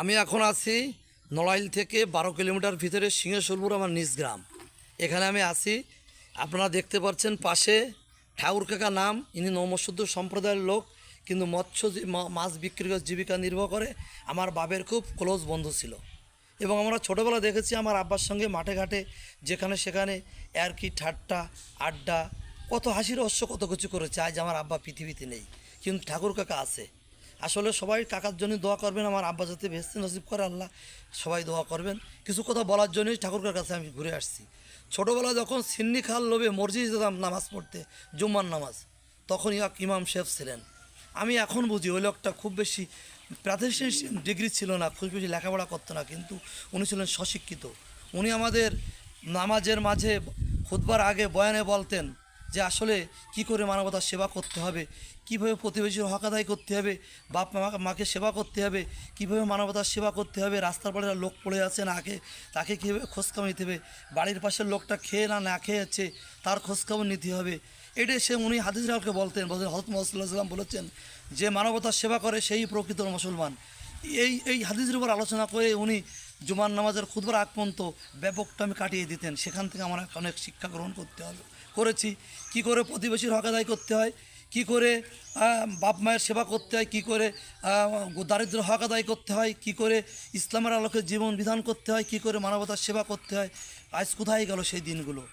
আমি এখন আছি নড়াইল থেকে বারো কিলোমিটার ভিতরে সিংহেশ্বরপুর, আমার নিজ গ্রাম। এখানে আমি আছি। আপনারা দেখতে পাচ্ছেন পাশে ঠাকুর কাকা নাম। ইনি নমশুদ্ধ সম্প্রদায়ের লোক, কিন্তু মৎস্য মাছ বিক্রি করে জীবিকা নির্বাহ করে। আমার বাবের খুব ক্লোজ বন্ধু ছিল। এবং আমরা ছোটোবেলা দেখেছি আমার আব্বার সঙ্গে মাঠে ঘাটে, যেখানে সেখানে আর কি ঠাট্টা, আড্ডা, কত হাসি রহস্য, কত কিছু করেছে। আজ আমার আব্বা পৃথিবীতে নেই, কিন্তু ঠাকুর কাকা আছে। আসলে সবাই কাকার জন্য দোয়া করবেন, আমার আব্বা যাতে ভেস্তে নসিব করে, আল্লাহ সবাই দোয়া করবেন। কিছু কথা বলার জন্যই ঠাকুরকার কাছে আমি ঘুরে আসছি। ছোটোবেলা যখন সিন্নি খাল লোভে মসজিদ যেতাম নামাজ পড়তে, জুম্মার নামাজ তখন ইয়াক ইমাম শেফ ছিলেন। আমি এখন বুঝি ওই লোকটা খুব বেশি প্রাতিষ্ঠানিক ডিগ্রি ছিল না, খুব বেশি লেখাপড়া করতো না, কিন্তু উনি ছিলেন স্বশিক্ষিত। উনি আমাদের নামাজের মাঝে খুদবার আগে বয়ানে বলতেন যে আসলে কি করে মানবতার সেবা করতে হবে? কীভাবে প্রতিবেশীর হক আদায় করতে হবে? বাপ মাকে সেবা করতে হবে? কীভাবে মানবতার সেবা করতে হবে? রাস্তার পাড়ে লোক পড়ে আছে না আগে, তাকে কীভাবে খোঁজখবর নিতে হবে? বাড়ির পাশের লোকটা খেয়ে না না খেয়ে যাচ্ছে তার খোঁজখবর নিতে হবে। এটাই সে উনি হাদিসরাউকে বলতেন বলতেন হজরত মোহাম্মদ বলেছেন যে মানবতার সেবা করে সেই প্রকৃত মুসলমান। এই এই হাদিসের উপর আলোচনা করে উনি জুমার নামাজের খুদবার আগ পর্যন্ত ব্যাপকটা আমি কাটিয়ে দিতেন। সেখান থেকে আমার অনেক শিক্ষা গ্রহণ করতে হবে। করেছি। কি করে প্রতিবেশীর হক আদায় করতে হয়? কি করে বাপ মায়ের সেবা করতে হয়? কি করে দারিদ্র হক আদায় করতে হয়? কি করে ইসলামের আলোকে জীবন বিধান করতে হয়? কি করে মানবতার সেবা করতে হয়? আজ কোথায় গেল সেই দিনগুলো?